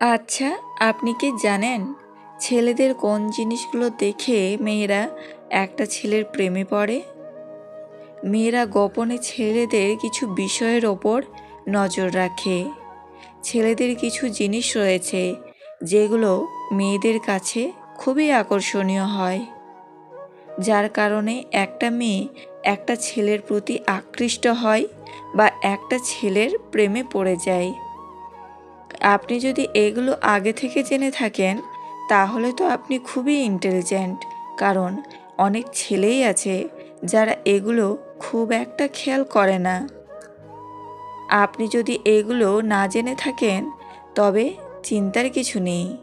আচ্ছা আপনি কি জানেন ছেলেদের কোন জিনিসগুলো দেখে মেয়েরা একটা ছেলের প্রেমে পড়ে? মেয়েরা গোপনে ছেলেদের কিছু বিষয়ের ওপর নজর রাখে। ছেলেদের কিছু জিনিস রয়েছে যেগুলো মেয়েদের কাছে খুবই আকর্ষণীয় হয়। যার কারণে একটা মেয়ে একটা ছেলের প্রতি আকৃষ্ট হয় বা একটা ছেলের প্রেমে পড়ে যায়। আপনি যদি এগুলো আগে থেকে জেনে থাকেন, তাহলে তো আপনি খুবই ইন্টেলিজেন্ট কারণ অনেক ছেলেই আছে যারা এগুলো খুব একটা খেয়াল করে না। আপনি যদি এগুলো না জেনে থাকেন, তবে চিন্তার কিছু নেই।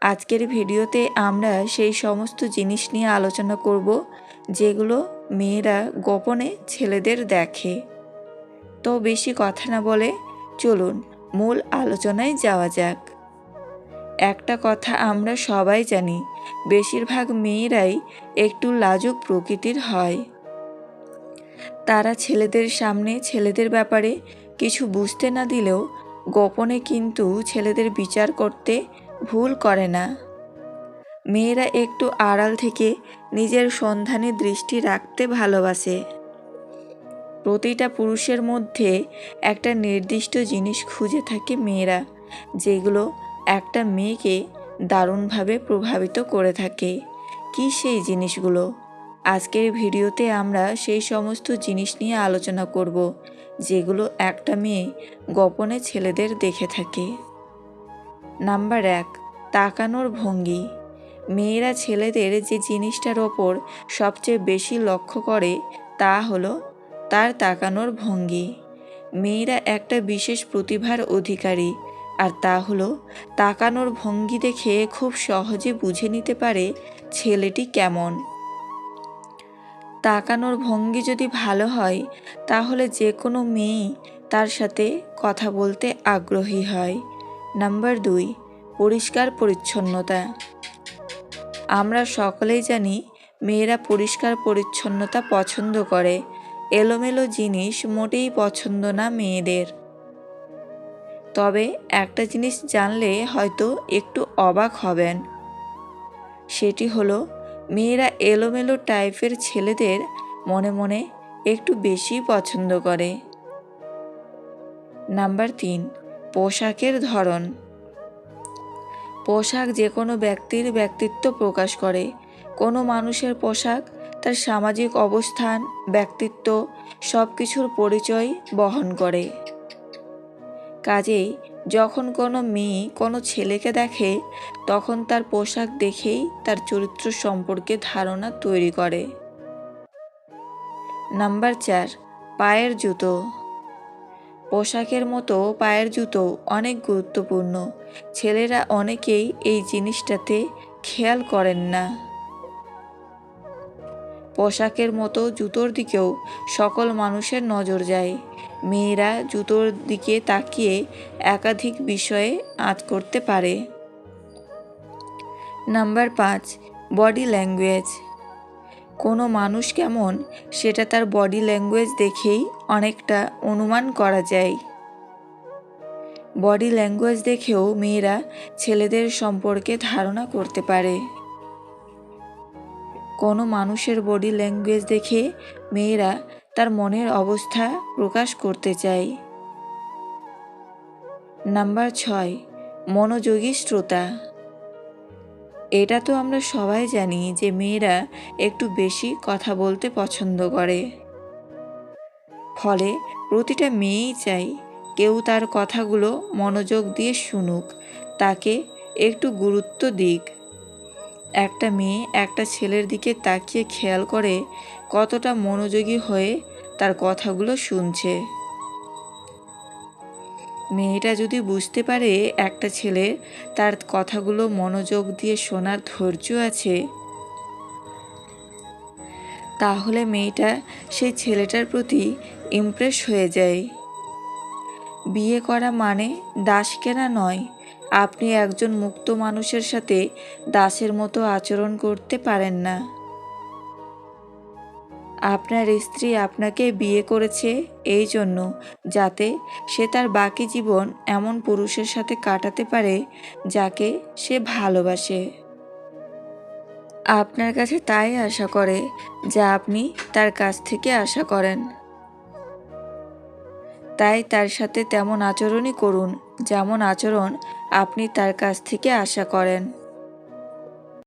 আজকের ভিডিওতে আমরা সেই সমস্ত জিনিস নিয়ে আলোচনা করব, যেগুলো মেয়েরা গোপনে ছেলেদের দেখে। তো বেশি কথা না বলে চলুন মূল আলোচনায় যাওয়া যাক। একটা কথা আমরা সবাই জানি, বেশিরভাগ মেয়েরাই একটু লাজুক প্রকৃতির হয়। তারা ছেলেদের সামনে ছেলেদের ব্যাপারে কিছু বুঝতে না দিলেও গোপনে কিন্তু ছেলেদের বিচার করতে ভুল করে না। মেয়েরা একটু আড়াল থেকে নিজের সন্ধানে দৃষ্টি রাখতে ভালোবাসে। প্রতিটা পুরুষের মধ্যে একটা নির্দিষ্ট জিনিস খুঁজে থাকে মেয়েরা, যেগুলো একটা মেয়েকে দারুণভাবে প্রভাবিত করে থাকে। কি সেই জিনিসগুলো? আজকের ভিডিওতে আমরা সেই সমস্ত জিনিস নিয়ে আলোচনা করব, যেগুলো একটা মেয়ে গোপনে ছেলেদের দেখে থাকে। নাম্বার এক, তাকানোর ভঙ্গি। মেয়েরা ছেলেদের যে জিনিসটার ওপর সবচেয়ে বেশি লক্ষ্য করে তা হলো তার তাকানোর ভঙ্গি। মেয়েরা একটা বিশেষ প্রতিভার অধিকারী, আর তা হলো তাকানোর ভঙ্গি দেখে খুব সহজে বুঝে নিতে পারে ছেলেটি কেমন। তাকানোর ভঙ্গি যদি ভালো হয়, তাহলে যে কোনো মেয়ে তার সাথে কথা বলতে আগ্রহী হয়। নাম্বার দুই, পরিষ্কার পরিচ্ছন্নতা। আমরা সকলেই জানি মেয়েরা পরিষ্কার পরিচ্ছন্নতা পছন্দ করে এলোমেলো জিনিস মোটেই পছন্দ না মেয়েদের। তবে একটা জিনিস জানলে হয়তো একটু অবাক হবেন। সেটি হলো, মেয়েরা এলোমেলো টাইপের ছেলেদের মনে মনে একটু বেশি পছন্দ করে। নাম্বার তিন, পোশাকের ধরন। পোশাক যে কোনো ব্যক্তির ব্যক্তিত্ব প্রকাশ করে। কোনো মানুষের পোশাক তার সামাজিক অবস্থান, ব্যক্তিত্ব সব কিছুর পরিচয় বহন করে। কাজেই যখন কোনো মেয়ে কোনো ছেলেকে দেখে, তখন তার পোশাক দেখেই তার চরিত্র সম্পর্কে ধারণা তৈরি করে। নাম্বার চার, পায়ের জুতো। পোশাকের মতো পায়ের জুতো অনেক গুরুত্বপূর্ণ। ছেলেরা অনেকেই এই জিনিসটাতে খেয়াল করেন না। পোশাকের মতো জুতোর দিকেও সকল মানুষের নজর যায়। মেয়েরা জুতোর দিকে তাকিয়ে একাধিক বিষয়ে আঁচ করতে পারে। নাম্বার পাঁচ, বডি ল্যাঙ্গুয়েজ। কোনো মানুষ কেমন সেটা তার বডি ল্যাঙ্গুয়েজ দেখেই অনেকটা অনুমান করা যায়। বডি ল্যাঙ্গুয়েজ দেখেও মেয়েরা ছেলেদের সম্পর্কে ধারণা করতে পারে। কোনো মানুষের বডি ল্যাঙ্গুয়েজ দেখে মেয়েরা তার মনের অবস্থা প্রকাশ করতে চায়। নাম্বার ছয়, মনোযোগী শ্রোতা। এটা তো আমরা সবাই জানি যে মেয়েরা একটু বেশি কথা বলতে পছন্দ করে। ফলে প্রতিটা মেয়েই চাই কেউ তার কথাগুলো মনোযোগ দিয়ে শুনুক, তাকে একটু গুরুত্ব দিক। একটা মেয়ে একটা ছেলের দিকে তাকিয়ে খেয়াল করে কতটা মনোযোগী হয়ে তার কথাগুলো শুনছে। মেয়েটা যদি বুঝতে পারে একটা ছেলে তার কথাগুলো মনোযোগ দিয়ে শোনার ধৈর্য আছে, তাহলে মেয়েটা সেই ছেলেটার প্রতি ইমপ্রেস হয়ে যায়। বিয়ে করা মানে দাস কেনা নয় আপনি একজন মুক্ত মানুষের সাথে দাসের মতো আচরণ করতে পারেন না। আপনার স্ত্রী আপনাকে বিয়ে করেছে এই জন্য, যাতে সে তার বাকি জীবন এমন পুরুষের সাথে কাটাতে পারে যাকে সে ভালোবাসে। আপনার কাছে তাই আশা করে যা আপনি তার কাছ থেকে আশা করেন। তাই তার সাথে তেমন আচরণই করুন, যেমন আচরণ আপনি তার কাছ থেকে আশা করেন।